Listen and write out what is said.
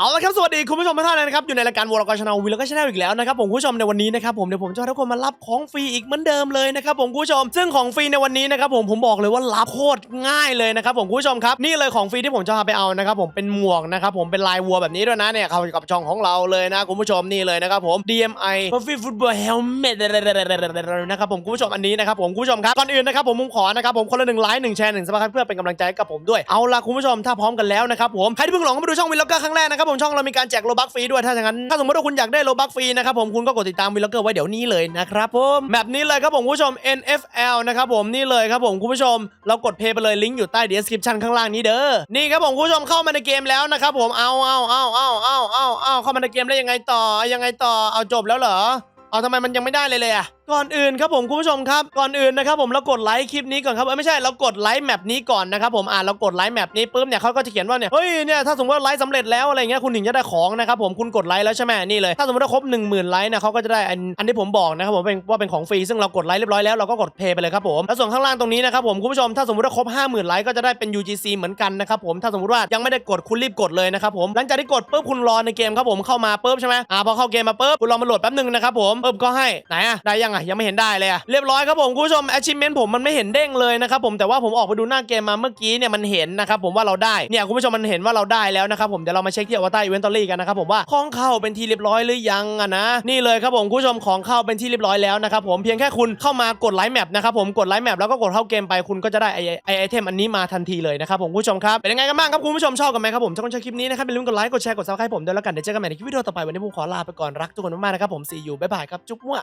เอาละครับสวัสดีคุณผู้ชมทุกท่านเลยนะครับอยู่ในรายการวอลกอชแนลวีแล้วก็ชแนลอีกแล้วนะครับผมคุณผู้ชมในวันนี้นะครับผมเดี๋ยวผมจะพาทุกคนมารับของฟรีอีกเหมือนเดิมเลยนะครับผมคุณผู้ชม ซึ่งของฟรีในวันนี้นะครับผมผมบอกเลยว่ารับโคตรง่ายเลยนะครับผมคุณผู้ชมครับนี่เลยของฟรีที่ผมจะพาไปเอานะครับผมเป็นหมวกนะครับผมเป็นลายวัวแบบนี้ด้วยนะเนี่ยเข้ากับช่องของเราเลยนะคุณผู้ชมนี่เลยนะครับผม DMI Puffy Football Helmet นะครับผมคุณผู้ชมอันนี้นะครับผมคุณผู้ชมครับก่อนอื่นนะครับผมผมขอนะครับผมคนละหนึ่งไลค์หนึ่งแชร์หนึ่งสมัครเพื่อเป็นกำลังใจกับผมด้วยเอาล่ะคุณผู้ชมถ้าพร้อมกันแล้วนะครับผมใครที่เพิ่งหลงเข้ามาดูช่องวิลล็อกเกอร์ครั้งแรกนะครับผมช่องเรามีการแจกโลบักฟรีด้วยถ้าอย่างนั้นถ้าสมมติว่าคุณอยากได้โลบักฟรีนะครับผมคุณก็กดติดตามวิลล็อกเกอร์ไว้เดี๋ยวนี้เลยนะครับผมแบบนี้เลยครับผมคุณผู้ชม NFL นะครับผมนี่เลยครับผมคุณผู้ชม เรากดเพย์ไปเลยลิงก์อยู่ใต้ description ข้างล่างนี้เด้อนี่ครับผมคุณผู้ชมเข้ามาในเกมแล้วนะครับผมเอาเอาเอาเอาเอาเอาเอาเข้ามาในเกมแล้วยังไงต่อยังไงต่อเอาจบแล้วเหรอเอาทำไมมันยังไม่ได้เลยเลยอะ ก่อนอื่นครับผมคุณผู้ชมครับก่อนอื่นนะครับผมเรากดไลค์คลิปนี้ก่อนครับเออไม่ใช่เรากดไลค์แมปนี้ก่อนนะครับผมอ่าเรากดไลค์แมปนี้ปุ๊บเนี่ยเขาก็จะเขียนว่าเนี่ยเฮ้ยเนี่ยถ้าสมมติว่าไลค์สำเร็จแล้วอะไรเงี้ยคุณถึงจะได้ของนะครับผมคุณกดไลค์แล้วใช่ไหมนี่เลยถ้าสมมติว่าครบ1 0,000ไลค์นี่ยเขาก็จะได้อันอันที่ผมบอกนะครับผมเป็นว่าเป็นของฟรีซึ่งเรากดไลค์เรียบร้อยแล้วเราก็กดเพย์ไปเลยครับผมแล้วส่วนข้างล่างตรงนี้นะครับผมคุณผู้ชมถ้าสมมติว่าครบ50,000ไลค์ก็จะได้เป็น UGC เหมือนกันนะครับผมถ้าสมมติว่ายังไม่ได้กดคุณรีบกดเลยนะครับผมหลังจากที่กดปุ๊บคุณรอในเกมครับผมเข้ามาปุ๊บใช่ไหมอ่าพอเข้าเกมมาปุ๊บคุณรอมาโหลดแป๊บนึงนะครับผมปุ๊บก็ให้ไหนอะได้ยังอะยังไม่เห็นได้เลยอะเรียบร้อยครับผมคุณผู้ชม achievement ผมมันไม่เห็นเด้งเลยนะครับผมแต่ว่าผมออกไปดูหน้าเกมมาเมื่อกี้เนี่ยมันเห็นนะครับผมว่าเราได้เนี่ยคุณผู้ชมมันเห็นว่าเราได้แล้วนะครับผมเดี๋ยวเรามาเช็คที่อวตารอีเวนต์ตอรี่กันนะครับผมว่าของเข้าเป็นที่เรียบร้อยหรือยังอะนะนี่เลยครับผมคุณผู้ชมของเข้าเป็นที่เรียบร้อยแล้วนะครับผมเพียงแค่คุณเข้ามากดไลค์แมปนะครับผมกดไลค์แมปแล้วก็กดเข้าเกมไปคุณก็จะได้ไอไอไอเทมอันนี้มาทันทีเลยนะครับผมคุณผู้ชมครับเป็นยังไงกันบ้างครับคุณผู้ชมชอบกันไหมครับผมถ้าคุณชอบคลิปนี้นะครับอย่าลืมกดไลค์กดแชร์กดซับสไครต์ผมด้วยแล้วกันเดี๋ยวเจอกันใหม่ในคลิปวิดีโอต่อไปวันนี้ผมขอลาไปก่อนรักทุกคนมากๆนะครับผม see you บ๊ายบายครับจุ๊บมั่ว